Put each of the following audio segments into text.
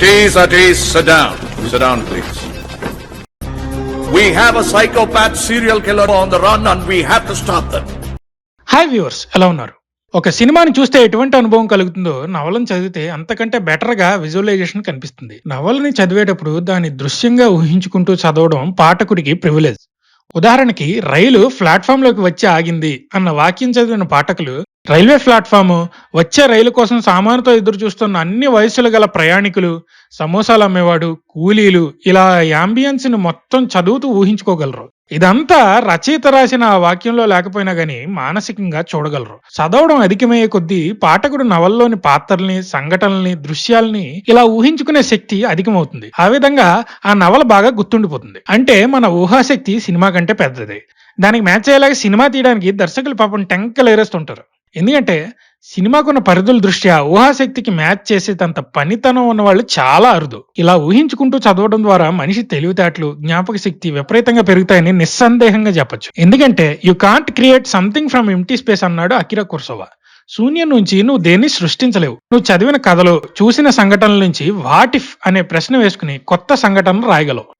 Satish, Satish, sit down. Sit down, please. We have a psychopath serial killer on the run and we have to stop them. Hi viewers ఎలా ఉన్నారు ఒక సినిమాని చూస్తే ఎటువంటి అనుభవం కలుగుతుందో నవలను చదివితే అంతకంటే బెటర్గా విజువలైజేషన్ కనిపిస్తుంది నవలని చదివేటప్పుడు దాని దృశ్యంగా ఊహించుకుంటూ చదవడం పాఠకుడికి ప్రివిలేజ్ ఉదాహరణకి రైలు ప్లాట్ఫామ్లోకి వచ్చి ఆగింది అన్న వాక్యం చదివిన పాఠకులు రైల్వే ప్లాట్ఫామ్ వచ్చే రైలు కోసం సామానుతో ఎదురు చూస్తున్న అన్ని వయసులు గల ప్రయాణికులు సమోసాలు అమ్మేవాడు కూలీలు ఇలా యాంబియన్స్ని మొత్తం చదువుతూ ఊహించుకోగలరు. ఇదంతా రచయిత రాసిన ఆ వాక్యంలో లేకపోయినా గానీ మానసికంగా చూడగలరు. చదవడం అధికమయ్యే కొద్దీ పాఠకుడు నవల్లోని పాత్రల్ని సంఘటనల్ని దృశ్యాల్ని ఇలా ఊహించుకునే శక్తి అధికమవుతుంది. ఆ విధంగా ఆ నవల బాగా గుర్తుండిపోతుంది. అంటే మన ఊహాశక్తి సినిమా కంటే పెద్దది. దానికి మ్యాచ్ అయ్యేలాగా సినిమా తీయడానికి దర్శకులు పాపం టెంకలేరేస్తుంటారు. ఎందుకంటే సినిమాకున్న పరిధుల దృష్ట్యా ఊహాశక్తికి మ్యాచ్ చేసేటంత పనితనం ఉన్న వాళ్ళు చాలా అరుదు. ఇలా ఊహించుకుంటూ చదవడం ద్వారా మనిషి తెలివితేటలు జ్ఞాపక శక్తి విపరీతంగా పెరుగుతాయని నిస్సందేహంగా చెప్పొచ్చు. ఎందుకంటే you can't create something from empty space అన్నాడు అకిరా కుర్సోవా. శూన్యం నుంచి నువ్వు దేన్ని సృష్టించలేవు. నువ్వు చదివిన కథలు చూసిన సంఘటనల నుంచి వాటిఫ్ అనే ప్రశ్న వేసుకుని కొత్త సంఘటనలు రాయగలవు.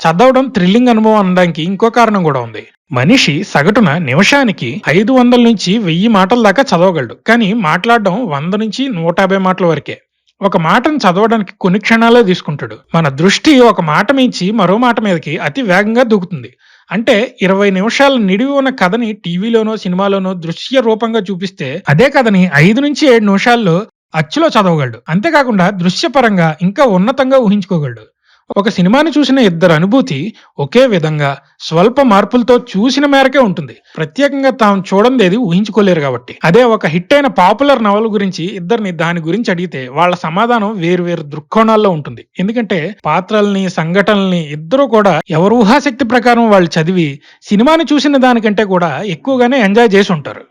చదవడం థ్రిల్లింగ్ అనుభవం అనడానికి ఇంకో కారణం కూడా ఉంది. మనిషి సగటున నిమిషానికి ఐదు వందల నుంచి వెయ్యి మాటల దాకా చదవగలడు. కానీ మాట్లాడడం వంద నుంచి నూట యాభై మాటల వరకే. ఒక మాటను చదవడానికి కొన్ని క్షణాలే తీసుకుంటాడు. మన దృష్టి ఒక మాట మించి మరో మాట మీదకి అతి వేగంగా దూకుతుంది. అంటే ఇరవై నిమిషాల నిడివి ఉన్న కథని టీవీలోనో సినిమాలోనో దృశ్య రూపంగా చూపిస్తే అదే కథని ఐదు నుంచి ఏడు నిమిషాల్లో అచ్చులో చదవగలడు. అంతేకాకుండా దృశ్యపరంగా ఇంకా ఉన్నతంగా ఊహించుకోగలడు. ఒక సినిమాని చూసిన ఇద్దరు అనుభూతి ఒకే విధంగా స్వల్ప మార్పులతో చూసిన మేరకే ఉంటుంది. ప్రత్యేకంగా తాము చూడందేది ఊహించుకోలేరు కాబట్టి. అదే ఒక హిట్ అయిన పాపులర్ నవల గురించి ఇద్దరిని దాని గురించి అడిగితే వాళ్ళ సమాధానం వేరు వేరు దృక్కోణాల్లో ఉంటుంది. ఎందుకంటే పాత్రల్ని సంఘటనల్ని ఇద్దరు కూడా ఎవరు ఊహాశక్తి ప్రకారం వాళ్ళు చదివి సినిమాని చూసిన దానికంటే కూడా ఎక్కువగానే ఎంజాయ్ చేసి ఉంటారు.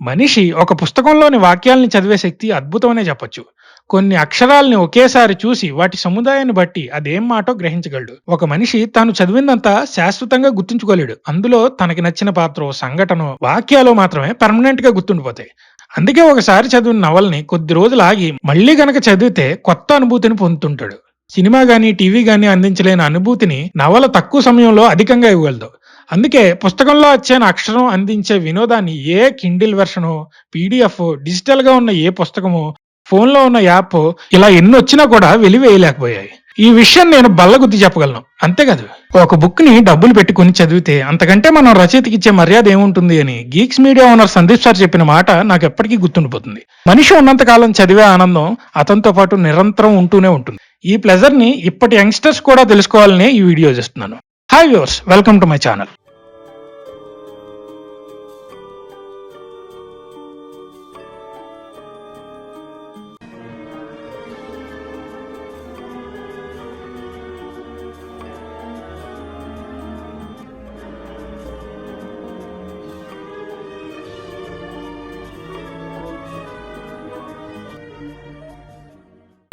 మనిషి ఒక పుస్తకంలోని వాక్యాల్ని చదివే శక్తి అద్భుతమనే చెప్పొచ్చు. కొన్ని అక్షరాల్ని ఒకేసారి చూసి వాటి సముదాయాన్ని బట్టి అదేం మాటో గ్రహించగలడు. ఒక మనిషి తాను చదివిందంతా శాశ్వతంగా గుర్తుంచుకోలేడు. అందులో తనకి నచ్చిన పాత్ర సంఘటన వాక్యాలు మాత్రమే పర్మనెంట్గా గుర్తుండిపోతాయి. అందుకే ఒకసారి చదివిన నవల్ని కొద్ది రోజులు ఆగి మళ్ళీ గనక చదివితే కొత్త అనుభూతిని పొందుతుంటాడు. సినిమా కానీ టీవీ కానీ అందించలేని అనుభూతిని నవల తక్కువ సమయంలో అధికంగా ఇవ్వగలదు. అందుకే పుస్తకంలో వచ్చిన అక్షరం అందించే వినోదాన్ని ఏ కిండిల్ వెర్షను పీడిఎఫ్ డిజిటల్గా ఉన్న ఏ పుస్తకము ఫోన్లో ఉన్న యాప్ ఇలా ఎన్ని వచ్చినా కూడా వెలివేయలేకపోయాయి. ఈ విషయం నేను బల్లగుద్ది చెప్పగలను. అంతేకాదు ఒక బుక్ని డబ్బులు పెట్టుకుని చదివితే అంతకంటే మనం రచయితకి ఇచ్చే మర్యాద ఏముంటుంది అని Geeks Media owner Sandeep sir చెప్పిన మాట నాకు ఎప్పటికీ గుర్తుండిపోతుంది. మనిషి ఉన్నంత కాలం చదివే ఆనందం అతనితో పాటు నిరంతరం ఉంటూనే ఉంటుంది. ఈ ప్లెజర్ని ఇప్పటి యంగ్స్టర్స్ కూడా తెలుసుకోవాలని ఈ వీడియో చేస్తున్నాను. Hi viewers welcome to my channel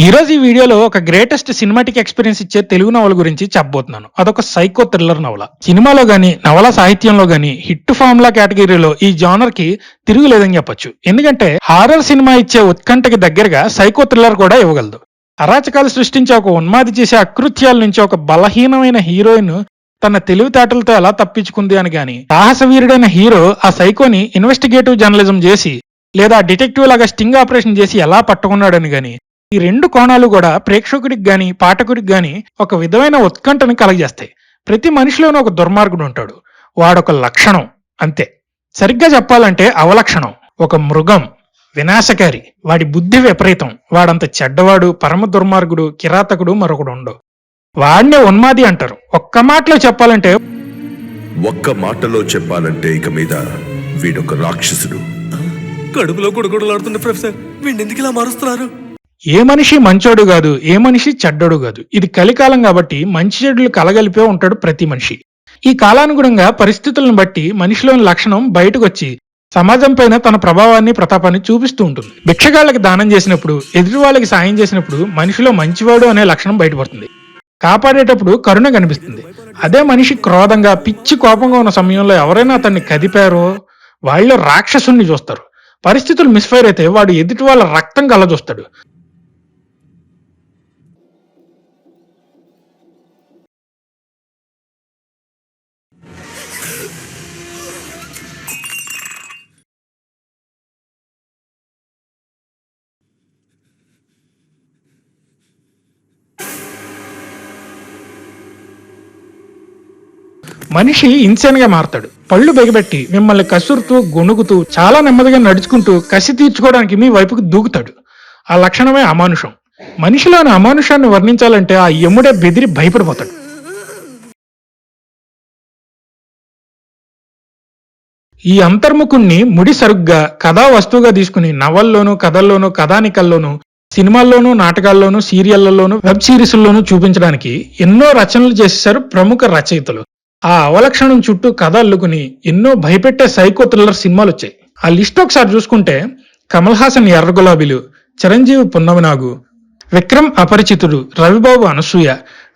ఈరోజు ఈ వీడియోలో ఒక గ్రేటెస్ట్ సినిమాటిక్ ఎక్స్పీరియన్స్ ఇచ్చే తెలుగు నవల గురించి చెప్పబోతున్నాను. అదొక సైకో థ్రిల్లర్ నవల. సినిమాలో గాని నవల సాహిత్యంలో గాని హిట్ ఫార్ములా కేటగిరీలో ఈ జానర్కి తిరుగులేదని చెప్పొచ్చు. ఎందుకంటే హారర్ సినిమా ఇచ్చే ఉత్కంఠకి దగ్గరగా సైకో థ్రిల్లర్ కూడా ఇవ్వగలదు. అరాచకాలు సృష్టించే ఒక ఉన్మాది చేసే అకృత్యాల నుంచి ఒక బలహీనమైన హీరోయిన్ తన తెలివితేటలతో ఎలా తప్పించుకుంది అని గాని సాహసవీరుడైన హీరో ఆ సైకోని ఇన్వెస్టిగేటివ్ జర్నలిజం చేసి లేదా డిటెక్టివ్ లాగా స్టింగ్ ఆపరేషన్ చేసి ఎలా పట్టుకున్నాడని గాని ఈ రెండు కోణాలు కూడా ప్రేక్షకుడికి గాని పాఠకుడికి గాని ఒక విధమైన ఉత్కంఠని కలగజేస్తాయి. ప్రతి మనిషిలోనూ ఒక దుర్మార్గుడు ఉంటాడు. వాడొక లక్షణం అంతే. సరిగ్గా చెప్పాలంటే అవలక్షణం. ఒక మృగం వినాశకారి వాడి బుద్ధి విపరీతం. వాడంత చెడ్డవాడు పరమ దుర్మార్గుడు కిరాతకుడు మరొకడు ఉండవు వాడినే ఉన్మాది అంటారు. ఒక్క మాటలో చెప్పాలంటే ఒక్క మాటలో చెప్పాలంటే ఇక మీద వీడొక రాక్షసుడు. కడుపులో గుడగుడలాడుతున్న ప్రొఫెసర్. వీడిని ఎందుకు ఇలా మారుస్తున్నారు? ఏ మనిషి మంచోడు కాదు ఏ మనిషి చెడ్డోడు కాదు. ఇది కలికాలం కాబట్టి మంచి చెడులు కలగలిపే ఉంటాడు ప్రతి మనిషి. ఈ కాలానుగుణంగా పరిస్థితులను బట్టి మనిషిలోని లక్షణం బయటకొచ్చి సమాజం పైన తన ప్రభావాన్ని ప్రతాపాన్ని చూపిస్తూ ఉంటుంది. భిక్షగాళ్ళకి దానం చేసినప్పుడు ఎదుటి వాళ్ళకి సాయం చేసినప్పుడు మనిషిలో మంచివాడు అనే లక్షణం బయటపడుతుంది. కాపాడేటప్పుడు కరుణ కనిపిస్తుంది. అదే మనిషి క్రోధంగా పిచ్చి కోపంగా ఉన్న సమయంలో ఎవరైనా అతన్ని కదిపారో వాళ్ళలో రాక్షసుని చూస్తారు. పరిస్థితులు మిస్ఫైర్ అయితే వాడు ఎదుటి వాళ్ళ రక్తం కళ్ళ మనిషి ఇన్సేన్గా మారతాడు. పళ్ళు బెగబెట్టి మిమ్మల్ని కసురుతూ గొణుగుతూ చాలా నెమ్మదిగా నడుచుకుంటూ కసి తీర్చుకోవడానికి మీ వైపుకు దూకుతాడు. ఆ లక్షణమే అమానుషం. మనిషిలోని అమానుషాన్ని వర్ణించాలంటే ఆ యముడే బెదిరి భయపడిపోతాడు. ఈ అంతర్ముఖుణ్ణి ముడి సరుగ్గా కథా వస్తువుగా తీసుకుని నవల్లోనూ కథల్లోనూ కథానికల్లోనూ సినిమాల్లోనూ నాటకాల్లోనూ సీరియళ్ళలోనూ వెబ్ సిరీస్ల్లోనూ చూపించడానికి ఎన్నో రచనలు చేశారు ప్రముఖ రచయితలు. ఆ అవలక్షణం చుట్టూ కథ అల్లుకుని ఎన్నో భయపెట్టే సైకో థ్రిల్లర్ సినిమాలు వచ్చాయి ఆ లిస్ట్ ఒకసారి చూసుకుంటే కమల్ హాసన్ ఎర్ర గులాబీలు చిరంజీవి పున్నమనాగు విక్రమ్ అపరిచితుడు రవిబాబు అనసూయ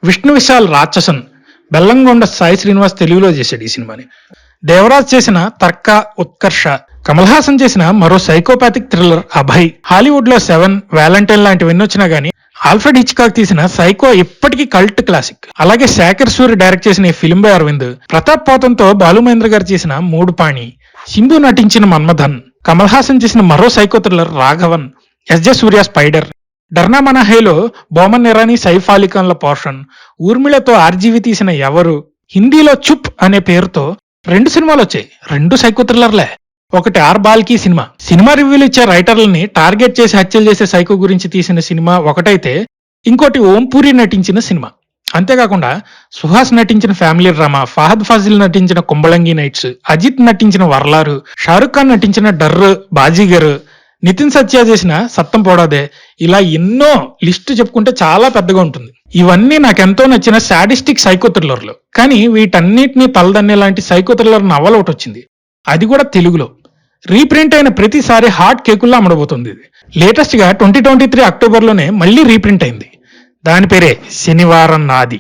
విష్ణు విశాల్ రాక్షసన్ బెల్లంగొండ సాయి శ్రీనివాస్ తెలుగులో చేశాడు ఈ సినిమాని. దేవరాజ్ చేసిన తర్క ఉత్కర్ష కమల్ హాసన్ చేసిన మరో సైకోపాథిక్ థ్రిల్లర్ అభయ్ హాలీవుడ్లో సెవెన్ వ్యాలంటైన్ లాంటివి వచ్చినా గానీ ఆల్ఫ్రెడ్ హిచ్కాక్ తీసిన సైకో ఇప్పటికీ కల్ట్ క్లాసిక్. అలాగే శేఖర్ సూరి డైరెక్ట్ చేసిన ఈ ఫిల్మ్ బై అరవింద్ ప్రతాప్ పోతంతో బాలు మహేంద్ర గారు చేసిన మూడు పాణి సింధు నటించిన మన్మధన్ కమల్ హాసన్ చేసిన మరో psycho thriller Raghavan S J Surya spider Darna మనహేలో Boman Irani Saif అలీఖాన్ల పోర్షన్ ఊర్మిళతో ఆర్జీవి తీసిన ఎవరు హిందీలో చుప్ అనే పేరుతో రెండు సినిమాలు వచ్చాయి. రెండు సైకో థ్రిల్లర్లే. ఒకటి ఆర్ బాల్కి సినిమా. సినిమా రివ్యూలు ఇచ్చే రైటర్లని టార్గెట్ చేసి హత్యలు చేసే సైకో గురించి తీసిన సినిమా ఒకటైతే ఇంకోటి ఓంపూరి నటించిన సినిమా. అంతేకాకుండా సుహాస్ నటించిన ఫ్యామిలీ డ్రామా ఫహద్ ఫాజిల్ నటించిన కుంబళంగి నైట్స్ అజిత్ నటించిన వర్లారు షారుఖ్ ఖాన్ నటించిన డర్రు బాజీగర్ నితిన్ సత్య చేసిన సత్తం పోడాదే ఇలా ఎన్నో లిస్ట్ చెప్పుకుంటే చాలా పెద్దగా ఉంటుంది. ఇవన్నీ నాకెంతో నచ్చిన సాడిస్టిక్ సైకో థ్రిల్లర్లు. కానీ వీటన్నిటిని తలదన్నే లాంటి సైకో థ్రిల్లర్ నవల ఒకటి వచ్చింది అది కూడా తెలుగులో. రీప్రింట్ అయిన ప్రతిసారి హాట్ కేకుల్లో అమ్మడబోతుంది ఇది. లేటెస్ట్గా ట్వంటీ ట్వంటీ త్రీ అక్టోబర్లోనే మళ్ళీ రీప్రింట్ అయింది. దాని పేరే శనివారం నాది.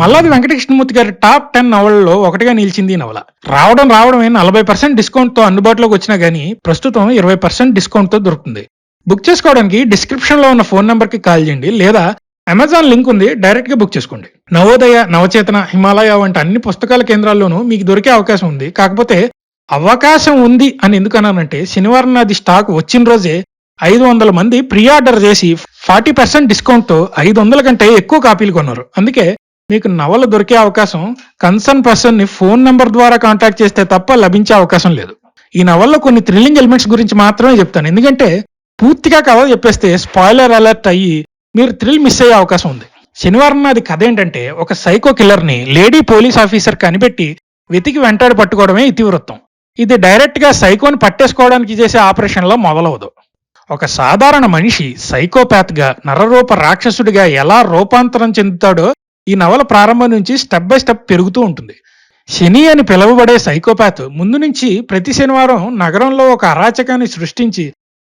మల్లాది వెంకటకృష్ణమూర్తి గారి టాప్ టెన్ నవలలో ఒకటిగా నిలిచింది ఈ నవల. రావడం రావడమే నలభై పర్సెంట్ డిస్కౌంట్తో అందుబాటులోకి వచ్చినా కానీ ప్రస్తుతం ఇరవై పర్సెంట్ డిస్కౌంట్తో దొరుకుతుంది. బుక్ చేసుకోవడానికి డిస్క్రిప్షన్లో ఉన్న ఫోన్ నెంబర్కి కాల్ చేయండి లేదా అమెజాన్ లింక్ ఉంది డైరెక్ట్గా బుక్ చేసుకోండి. నవోదయ నవచేతన హిమాలయ వంటి అన్ని పుస్తకాల కేంద్రాల్లోనూ మీకు దొరికే అవకాశం ఉంది. కాకపోతే అవకాశం ఉంది అని ఎందుకు అన్నానంటే శనివారం నాది స్టాక్ వచ్చిన రోజే ఐదు వందల మంది ప్రీ ఆర్డర్ చేసి ఫార్టీ పర్సెంట్ డిస్కౌంట్తో ఐదు వందల కంటే ఎక్కువ కాపీలు కొన్నారు. అందుకే మీకు నవల దొరికే అవకాశం కన్సర్న్ పర్సన్ని ఫోన్ నంబర్ ద్వారా కాంటాక్ట్ చేస్తే తప్ప లభించే అవకాశం లేదు. ఈ నవల్లో కొన్ని థ్రిల్లింగ్ ఎలిమెంట్స్ గురించి మాత్రమే చెప్తాను. ఎందుకంటే పూర్తిగా కథ చెప్పేస్తే స్పాయిలర్ అలర్ట్ అయ్యి మీరు థ్రిల్ మిస్ అయ్యే అవకాశం ఉంది. శనివారం నాది కథ ఏంటంటే ఒక సైకో కిల్లర్ని లేడీ పోలీస్ ఆఫీసర్ కనిపెట్టి వెతికి వెంటాడి పట్టుకోవడమే ఇతివృత్తం. ఇది డైరెక్ట్గా సైకోని పట్టేసుకోవడానికి చేసే ఆపరేషన్లో మొదలవదు. ఒక సాధారణ మనిషి సైకోపాత్గా నరరూప రాక్షసుడిగా ఎలా రూపాంతరం చెందుతాడో ఈ నవల ప్రారంభం నుంచి స్టెప్ బై స్టెప్ పెరుగుతూ ఉంటుంది. శని అని పిలువబడే సైకోపాత్ ముందు నుంచి ప్రతి శనివారం నగరంలో ఒక అరాచకాన్ని సృష్టించి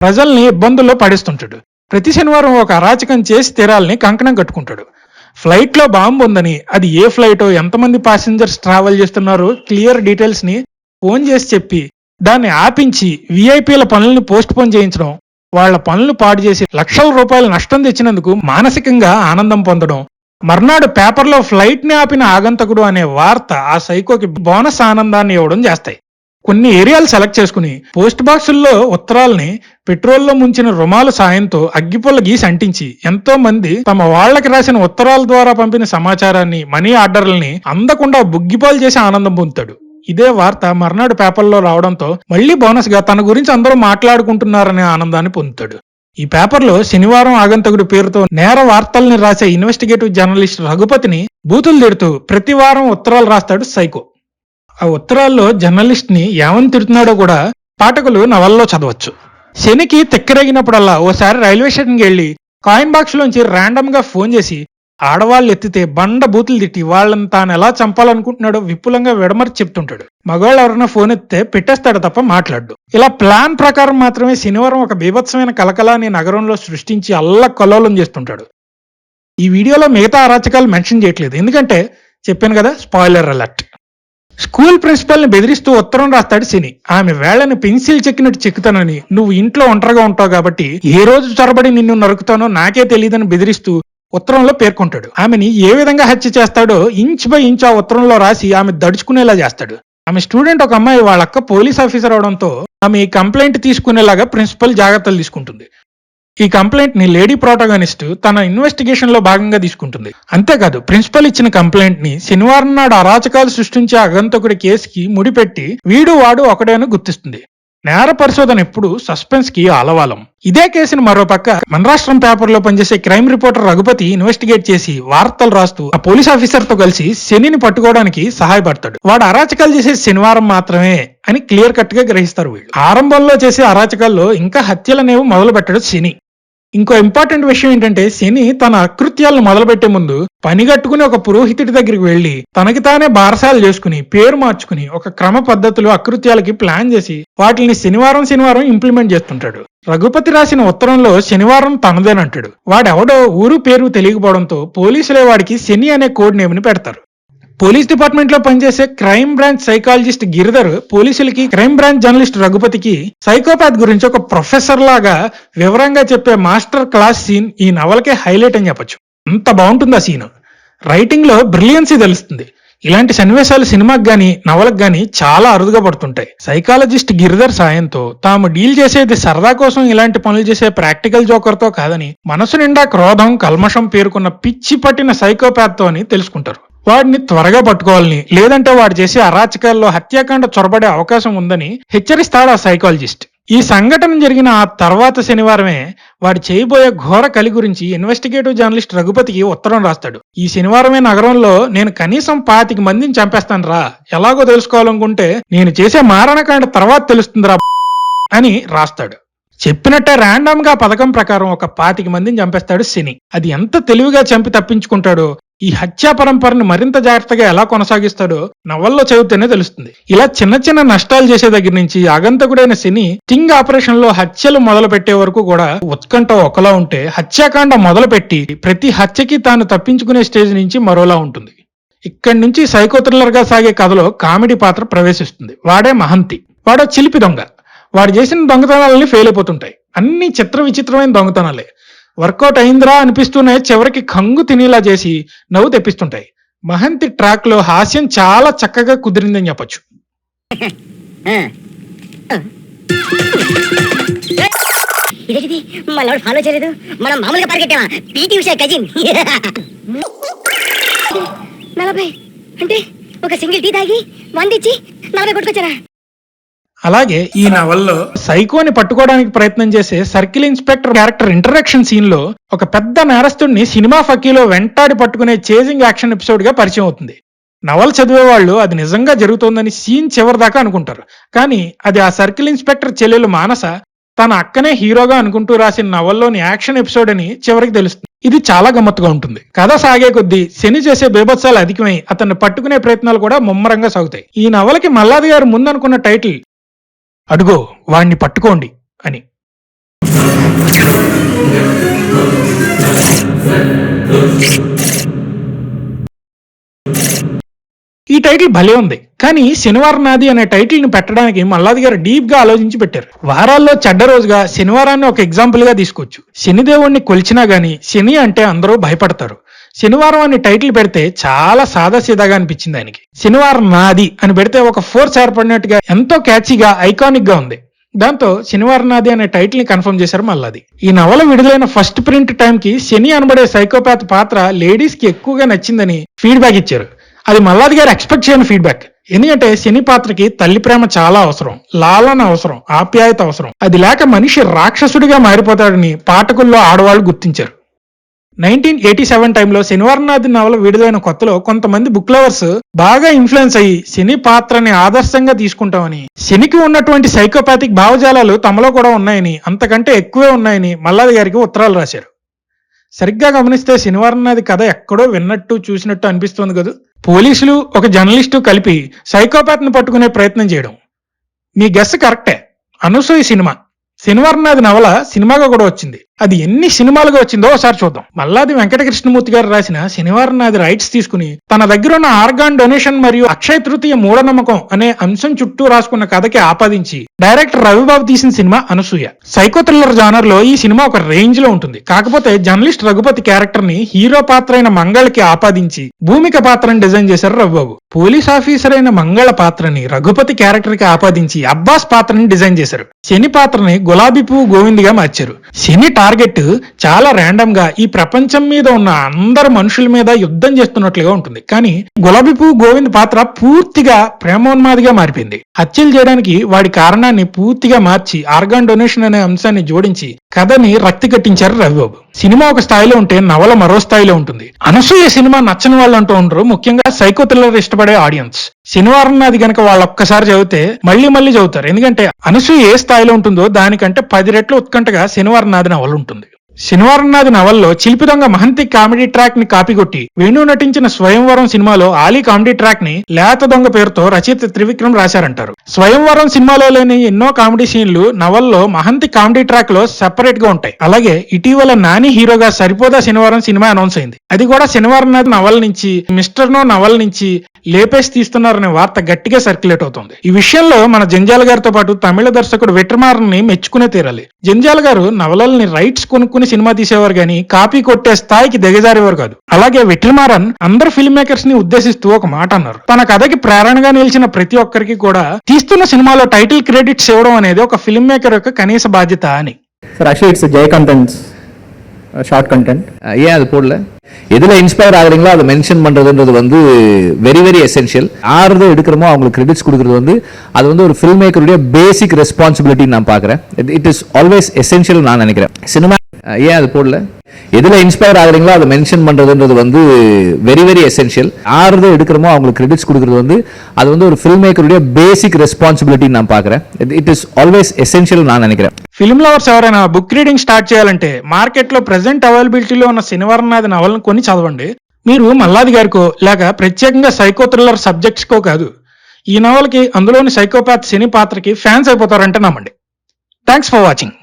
ప్రజల్ని ఇబ్బందుల్లో పడేస్తుంటాడు. ప్రతి శనివారం ఒక అరాచకం చేసి తీరాలని కంకణం కట్టుకుంటాడు. ఫ్లైట్లో బాంబు ఉందని అది ఏ ఫ్లైట్ ఎంతమంది ప్యాసింజర్స్ ట్రావెల్ చేస్తున్నారో క్లియర్ డీటెయిల్స్ని ఫోన్ చేసి చెప్పి దాన్ని ఆపించి విఐపీల పనుల్ని పోస్ట్ పోన్ చేయించడం వాళ్ళ పనులు పాడు చేసి లక్షల రూపాయల నష్టం తెచ్చినందుకు మానసికంగా ఆనందం పొందడం. మర్నాడు పేపర్లో ఫ్లైట్ని ఆపిన ఆగంతకుడు అనే వార్త ఆ సైకోకి బోనస్ ఆనందాన్ని ఇవ్వడం చేస్తాయి. కొన్ని ఏరియాలు సెలెక్ట్ చేసుకుని పోస్ట్ బాక్సుల్లో ఉత్తరాల్ని పెట్రోల్లో ముంచిన రుమాల సాయంతో అగ్గిపుల్ల గీసి అంటించి ఎంతో మంది తమ వాళ్ళకి రాసిన ఉత్తరాల ద్వారా పంపిన సమాచారాన్ని మనీ ఆర్డర్లని అందకుండా బుగ్గిపాలు చేసి ఆనందం పొందుతాడు. ఇదే వార్త మర్నాడు పేపర్లో రావడంతో మళ్ళీ బోనస్గా తన గురించి అందరూ మాట్లాడుకుంటున్నారనే ఆనందాన్ని పొందుతాడు. ఈ పేపర్లో శనివారం ఆగంతకుడి పేరుతో నేర వార్తల్ని రాసే ఇన్వెస్టిగేటివ్ జర్నలిస్ట్ రఘుపతిని బూతులు తిడుతూ ప్రతి వారం ఉత్తరాలు రాస్తాడు సైకో. ఆ ఉత్తరాల్లో జర్నలిస్ట్ని ఏమని తిడుతున్నాడో కూడా పాఠకులు నవల్లో చదవచ్చు. శనికి తిక్కరేగినప్పుడల్లా ఓసారి రైల్వే స్టేషన్కి వెళ్ళి కాయిన్ బాక్స్ లోంచి ర్యాండమ్గా ఫోన్ చేసి ఆడవాళ్ళు ఎత్తితే బండ బూతులు తిట్టి వాళ్ళని తాను ఎలా చంపాలనుకుంటున్నాడో విపులంగా విడమర్చి చెప్తుంటాడు. మగవాళ్ళు ఎవరైనా ఫోన్ ఎత్తితే పెట్టేస్తాడు తప్ప మాట్లాడు ఇలా ప్లాన్ ప్రకారం మాత్రమే శనివారం ఒక బీభత్సమైన కలకలాన్ని నగరంలో సృష్టించి అల్ల కలోలం చేస్తుంటాడు. ఈ వీడియోలో మిగతా అరాచకాలు మెన్షన్ చేయట్లేదు. ఎందుకంటే చెప్పాను కదా స్పాయిలర్ అలర్ట్. స్కూల్ ప్రిన్సిపల్ని బెదిరిస్తూ ఉత్తరం రాస్తాడు సిని. ఆమె వేళ్ళను పెన్సిల్ చెక్కినట్టు చెక్కుతానని నువ్వు ఇంట్లో ఒంటరిగా ఉంటావు కాబట్టి ఏ రోజు చొరబడి నిన్ను నరుకుతానో నాకే తెలియదని బెదిరిస్తూ ఉత్తరంలో పేర్కొంటాడు. ఆమెని ఏ విధంగా హత్య చేస్తాడో ఇంచ్ బై ఇంచ్ ఆ ఉత్తరంలో రాసి ఆమె దడుచుకునేలా చేస్తాడు. ఆమె స్టూడెంట్ ఒక అమ్మాయి వాళ్ళక్క పోలీస్ ఆఫీసర్ అవడంతో ఆమె కంప్లైంట్ తీసుకునేలాగా ప్రిన్సిపల్ జాగ్రత్తలు తీసుకుంటుంది. ఈ కంప్లైంట్ని లేడీ ప్రోటాగనిస్ట్ తన ఇన్వెస్టిగేషన్లో భాగంగా తీసుకుంటుంది. అంతేకాదు ప్రిన్సిపల్ ఇచ్చిన కంప్లైంట్ని శనివారం నాడు అరాచకాలు సృష్టించే అగంతకుడి కేసుకి ముడిపెట్టి వీడు వాడు ఒకడేను గుర్తిస్తుంది. నేర పరిశోధన ఎప్పుడు సస్పెన్స్కి ఆలవాలం. ఇదే కేసును మరోపక్క మన రాష్ట్రం పేపర్లో పనిచేసే క్రైమ్ రిపోర్టర్ రఘుపతి ఇన్వెస్టిగేట్ చేసి వార్తలు రాస్తూ ఆ పోలీస్ ఆఫీసర్తో కలిసి శనిని పట్టుకోవడానికి సహాయపడతాడు. వాడు అరాచకాలు చేసే శనివారం మాత్రమే అని క్లియర్ కట్గా గ్రహిస్తారు వీళ్ళు. ఆరంభంలో చేసే అరాచకాల్లో ఇంకా హత్యలనేవి మొదలు పెట్టడు శని. ఇంకో ఇంపార్టెంట్ విషయం ఏంటంటే శని తన అకృత్యాలను మొదలుపెట్టే ముందు పనిగట్టుకుని ఒక పురోహితుడి దగ్గరికి వెళ్ళి తనకి తానే బారసాలు చేసుకుని పేరు మార్చుకుని ఒక క్రమ పద్ధతులు అకృత్యాలకి ప్లాన్ చేసి వాటిని శనివారం శనివారం ఇంప్లిమెంట్ చేస్తుంటాడు. రఘుపతి రాసిన ఉత్తరంలో శనివారం తనదేనంటాడు. వాడెవడో ఊరు పేరు తెలియకపోవడంతో పోలీసులే వాడికి శని అనే కోడ్ నేమ్ని పెడతారు. పోలీస్ డిపార్ట్మెంట్లో పనిచేసే క్రైమ్ బ్రాంచ్ సైకాలజిస్ట్ గిరిధర్ పోలీసులకి క్రైమ్ బ్రాంచ్ జర్నలిస్ట్ రఘుపతికి సైకోపాత్ గురించి ఒక ప్రొఫెసర్ లాగా వివరంగా చెప్పే మాస్టర్ క్లాస్ సీన్ ఈ నవలకే హైలైట్ అని చెప్పొచ్చు. అంత బాగుంటుంది ఆ సీన్. రైటింగ్లో బ్రిలియన్సీ తెలుస్తుంది. ఇలాంటి సన్నివేశాలు సినిమాకి గాని నవలకు గాని చాలా అరుదుగా పడుతుంటాయి. సైకాలజిస్ట్ గిరిధర్ సాయంతో తాము డీల్ చేసేది సరదా కోసం ఇలాంటి పనులు చేసే ప్రాక్టికల్ జోకర్తో కాదని మనసు నిండా క్రోధం కల్మషం పేర్కొన్న పిచ్చి పట్టిన సైకోపాత్తో అని తెలుసుకుంటారు. వాడిని త్వరగా పట్టుకోవాలని లేదంటే వాడు చేసే అరాచకాల్లో హత్యాకాండ చొరబడే అవకాశం ఉందని హెచ్చరిస్తాడు ఆ సైకాలజిస్ట్. ఈ సంఘటన జరిగిన ఆ తర్వాత శనివారమే వాడు చేయబోయే ఘోర కలి గురించి ఇన్వెస్టిగేటివ్ జర్నలిస్ట్ రఘుపతికి ఉత్తరం రాస్తాడు. ఈ శనివారమే నగరంలో నేను కనీసం పాతికి మందిని చంపేస్తాను రా ఎలాగో తెలుసుకోవాలనుకుంటే నేను చేసే మారణకాండ తర్వాత తెలుస్తుందిరా అని రాస్తాడు. చెప్పినట్టే ర్యాండమ్గా పథకం ప్రకారం ఒక పాతికి మందిని చంపేస్తాడు సినీ. అది ఎంత తెలివిగా చంపి తప్పించుకుంటాడో ఈ హత్యా పరంపరను మరింత జాగ్రత్తగా ఎలా కొనసాగిస్తాడో నవల్లో చదివితేనే తెలుస్తుంది. ఇలా చిన్న చిన్న నష్టాలు చేసే దగ్గర నుంచి ఆగంతకుడైన సినీ టింగ్ ఆపరేషన్లో హత్యలు మొదలు పెట్టే వరకు కూడా ఉత్కంఠ ఒకలా ఉంటే హత్యాకాండ మొదలుపెట్టి ప్రతి హత్యకి తాను తప్పించుకునే స్టేజ్ నుంచి మరోలా ఉంటుంది. ఇక్కడి నుంచి సైకో థ్రిల్లర్గా సాగే కథలో కామెడీ పాత్ర ప్రవేశిస్తుంది. వాడే మహంతి. వాడో చిలిపి దొంగ. వాడు చేసిన దొంగతనాలని ఫెయిల్ అయిపోతుంటాయి. అన్ని చిత్ర విచిత్రమైన దొంగతనాలే. వర్కౌట్ అయిందిరా అనిపిస్తూనే చివరికి కంగు తినేలా చేసి నవ్వు తెప్పిస్తుంటాయి. మహంతి ట్రాక్లో హాస్యం చాలా చక్కగా కుదిరిందని చెప్పొచ్చు. ఇదేంటిది? మన ఫాలో చేయలేదు. మనం మామూలుగా పరిగెట్టామా? PT Usha cousin. నలభై. అంటే ఒక సింగిల్ టీ తాగి వంద ఇచ్చి నలభై కొట్టుకొచ్చారా? అలాగే ఈ నవల్లో సైకోని పట్టుకోవడానికి ప్రయత్నం చేసే సర్కిల్ ఇన్స్పెక్టర్ క్యారెక్టర్ ఇంటరాక్షన్ సీన్లో ఒక పెద్ద నేరస్తుడిని సినిమా ఫకీలో వెంటాడి పట్టుకునే చేజింగ్ యాక్షన్ ఎపిసోడ్గా పరిచయం అవుతుంది. నవల చదివే వాళ్ళు అది నిజంగా జరుగుతోందని సీన్ చివరి దాకా అనుకుంటారు. కానీ అది ఆ సర్కిల్ ఇన్స్పెక్టర్ చెల్లెలు మానస తన అక్కనే హీరోగా అనుకుంటూ రాసిన నవల్లోని యాక్షన్ ఎపిసోడ్ అని చివరికి తెలుస్తుంది. ఇది చాలా గమ్మత్తుగా ఉంటుంది. కథ సాగే కొద్దీ శని చేసే బేభత్సాలు అధికమై అతన్ని పట్టుకునే ప్రయత్నాలు కూడా ముమ్మరంగా సాగుతాయి. ఈ నవలకి మల్లాది గారు ముందనుకున్న టైటిల్ అడుగో వాణ్ణి పట్టుకోండి అని. ఈ టైటిల్ భలే ఉంది. కానీ శనివారం నాది అనే టైటిల్ని పెట్టడానికి మల్లాది గారు డీప్గా ఆలోచించి పెట్టారు. వారాల్లో చెడ్డ రోజుగా శనివారాన్ని ఒక ఎగ్జాంపుల్గా తీసుకోవచ్చు. శనిదేవుణ్ణి కొలిచినా గానీ శని అంటే అందరూ భయపడతారు. శనివారం అని టైటిల్ పెడితే చాలా సాదాసీదాగా అనిపించింది ఆయనకి. శనివారం నాది అని పెడితే ఒక ఫోర్స్ ఏర్పడినట్టుగా ఎంతో క్యాచీగా ఐకానిక్గా ఉంది. దాంతో శనివారం నాది అనే టైటిల్ని కన్ఫర్మ్ చేశారు మల్లాది. ఈ నవల విడుదలైన ఫస్ట్ ప్రింట్ టైం కి శని అనబడే సైకోపాత్ పాత్ర లేడీస్కి ఎక్కువగా నచ్చిందని ఫీడ్బ్యాక్ ఇచ్చారు. అది మల్లాది గారు ఎక్స్పెక్ట్ చేయని ఫీడ్బ్యాక్. ఎందుకంటే శని పాత్రకి తల్లి ప్రేమ చాలా అవసరం లాలన అవసరం ఆప్యాయత అవసరం. అది లేక మనిషి రాక్షసుడిగా మారిపోతాడని పాఠకుల్లో ఆడవాళ్ళు గుర్తించారు. నైన్టీన్ ఎయిటీ సెవెన్ టైంలో శనివారనాథ్ నవల విడుదలైన కొత్తలో కొంతమంది బుక్ లవర్స్ బాగా ఇన్ఫ్లుయెన్స్ అయ్యి శని పాత్రని ఆదర్శంగా తీసుకుంటామని శనికి ఉన్నటువంటి సైకోపాతిక్ భావజాలాలు తమలో కూడా ఉన్నాయని అంతకంటే ఎక్కువే ఉన్నాయని మల్లాది గారికి ఉత్తరాలు రాశారు. సరిగ్గా గమనిస్తే శనివారం నాది కథ ఎక్కడో విన్నట్టు చూసినట్టు అనిపిస్తుంది కదా. పోలీసులు ఒక జర్నలిస్టు కలిపి సైకోపాత్ని పట్టుకునే ప్రయత్నం చేయడం. మీ గెస్ కరెక్టే అనసూయ సినిమా. శనివారం నాది నవల సినిమాగా కూడా వచ్చింది. అది ఎన్ని సినిమాలుగా వచ్చిందో ఒకసారి చూద్దాం. మల్లాది వెంకటకృష్ణమూర్తి గారు రాసిన శనివారం నాది రైట్స్ తీసుకుని తన దగ్గర ఉన్న ఆర్గాన్ డొనేషన్ మరియు అక్షయ తృతీయ మూఢనమ్మకం అనే అంశం చుట్టూ రాసుకున్న కథకి ఆపాదించి డైరెక్టర్ రవిబాబు తీసిన సినిమా అనసూయ. సైకో థ్రిల్లర్ జానర్లో ఈ సినిమా ఒక రేంజ్లో ఉంటుంది. కాకపోతే జర్నలిస్ట్ రఘుపతి క్యారెక్టర్ని హీరో పాత్ర అయిన మంగళకి ఆపాదించి భూమిక పాత్రని డిజైన్ చేశారు రవిబాబు. పోలీస్ ఆఫీసర్ అయిన మంగళ పాత్రని రఘుపతి క్యారెక్టర్కి ఆపాదించి అబ్బాస్ పాత్రని డిజైన్ చేశారు. శని పాత్రని గులాబీ పువ్వు గోవింద్గా మార్చారు. శని టార్గెట్ చాలా ర్యాండమ్గా ఈ ప్రపంచం మీద ఉన్న అందరు మనుషుల మీద యుద్ధం చేస్తున్నట్లుగా ఉంటుంది. కానీ గులాబీ పువ్వు గోవింద్ పాత్ర పూర్తిగా ప్రేమోన్మాదిగా మారిపోయింది. హత్యలు చేయడానికి వాడి కారణాన్ని పూర్తిగా మార్చి ఆర్గాన్ డొనేషన్ అనే అంశాన్ని జోడించి కథని రక్తి కట్టించారు రవిబాబు. సినిమా ఒక స్థాయిలో ఉంటే నవల మరో స్థాయిలో ఉంటుంది. అనసూయ సినిమా నచ్చని వాళ్ళు అంటూ ఉండరు. ముఖ్యంగా సైకో థ్రిల్లర్ ఇష్టపడే ఆడియన్స్. శనివారం నాది గనక వాళ్ళు ఒక్కసారి చదివితే మళ్ళీ మళ్ళీ చదువుతారు. ఎందుకంటే అనసూయ ఏ స్థాయిలో ఉంటుందో దానికంటే పది రెట్లు ఉత్కంఠగా శనివారం నాది నవల ఉంటుంది. శనివారం నాది నవల్లో చిలిపి దొంగ మహంతి కామెడీ ట్రాక్ని కాపీ కొట్టి వేణు నటించిన స్వయంవరం సినిమాలో ఆలీ కామెడీ ట్రాక్ని లేత దొంగ పేరుతో రచయిత త్రివిక్రమ్ రాశారంటారు. స్వయంవరం సినిమాలో లేని ఎన్నో కామెడీ సీన్లు నవల్లో మహంతి కామెడీ ట్రాక్లో సెపరేట్గా ఉంటాయి. అలాగే ఇటీవల నాని హీరోగా సరిపోదా శనివారం సినిమా అనౌన్స్ అయింది. అది కూడా శనివారం నాది నవల నుంచి మిస్టర్ నో నవల నుంచి లేపేసి తీస్తున్నారనే వార్త గట్టిగా సర్క్యులేట్ అవుతుంది. ఈ విషయంలో మన జంజాల గారితో పాటు తమిళ దర్శకుడు వెట్రమారన్ని మెచ్చుకునే తీరాలి. జంజాల గారు నవలల్ని రైట్స్ కొనుక్కుని సినిమా తీసేవారు కానీ కాపీ కొట్టే స్థాయికి దిగజారేవారు కాదు. అలాగే వెట్రమారన్ అందరు ఫిల్మ్ మేకర్స్ని ఉద్దేశిస్తూ ఒక మాట అన్నారు. తన కథకి ప్రేరణగా నిలిచిన ప్రతి ఒక్కరికి కూడా తీస్తున్న సినిమాలో టైటిల్ క్రెడిట్స్ ఇవ్వడం అనేది ఒక ఫిల్మ్ మేకర్ యొక్క కనీస బాధ్యత అని. ஷார்ட் கண்டென்ட் ஏன் அது போடல? எதுல இன்ஸ்பயர் ஆகுறீங்களோ அதை மென்ஷன் பண்றதுன்றது வந்து வெரி வெரி எசென்ஷியல் யாரது எடுக்கிறோமோ அவங்களுக்கு கிரெடிட்ஸ் கொடுக்குறது வந்து அது வந்து ஒரு ஃபில்ம் மேக்கருடைய பேசிக் ரெஸ்பான்சிபிலிட்டி நான் பார்க்குறேன். இட் இஸ் ஆல்வேஸ் எசென்ஷியல் நான் நினைக்கிறேன். சினிமா ஏன் அது போடல எதுல இன்ஸ்பயர் ஆகுறீங்களோ அதை மென்ஷன் பண்றதுன்றது வந்து வெரி வெரி எசென்ஷியல் யாரது எடுக்கிறோமோ அவங்களுக்கு கிரெடிட்ஸ் கொடுக்கறது வந்து அது வந்து ஒரு ஃபில்ம் மேக்கருடைய பேசிக் ரெஸ்பான்சிபிலிட்டி நான் பார்க்குறேன் இட் இஸ் ஆல்வேஸ் எசென்ஷியல் நான் நினைக்கிறேன் ఫిల్మ్ లవర్స్ ఎవరైనా బుక్ రీడింగ్ స్టార్ట్ చేయాలంటే మార్కెట్ లో ప్రెసెంట్ అవైలబిలిటీలో ఉన్న శనివారం నాది నవలను కొని చదవండి మీరు మల్లాది గారికో లేక ప్రత్యేకంగా సైకో థ్రిల్లర్ సబ్జెక్ట్స్ కో కాదు ఈ నవలకి అందులోని సైకోపాత్ శని పాత్రకి ఫ్యాన్స్ అయిపోతారంటే నమ్మండి థ్యాంక్స్ ఫర్ వాచింగ్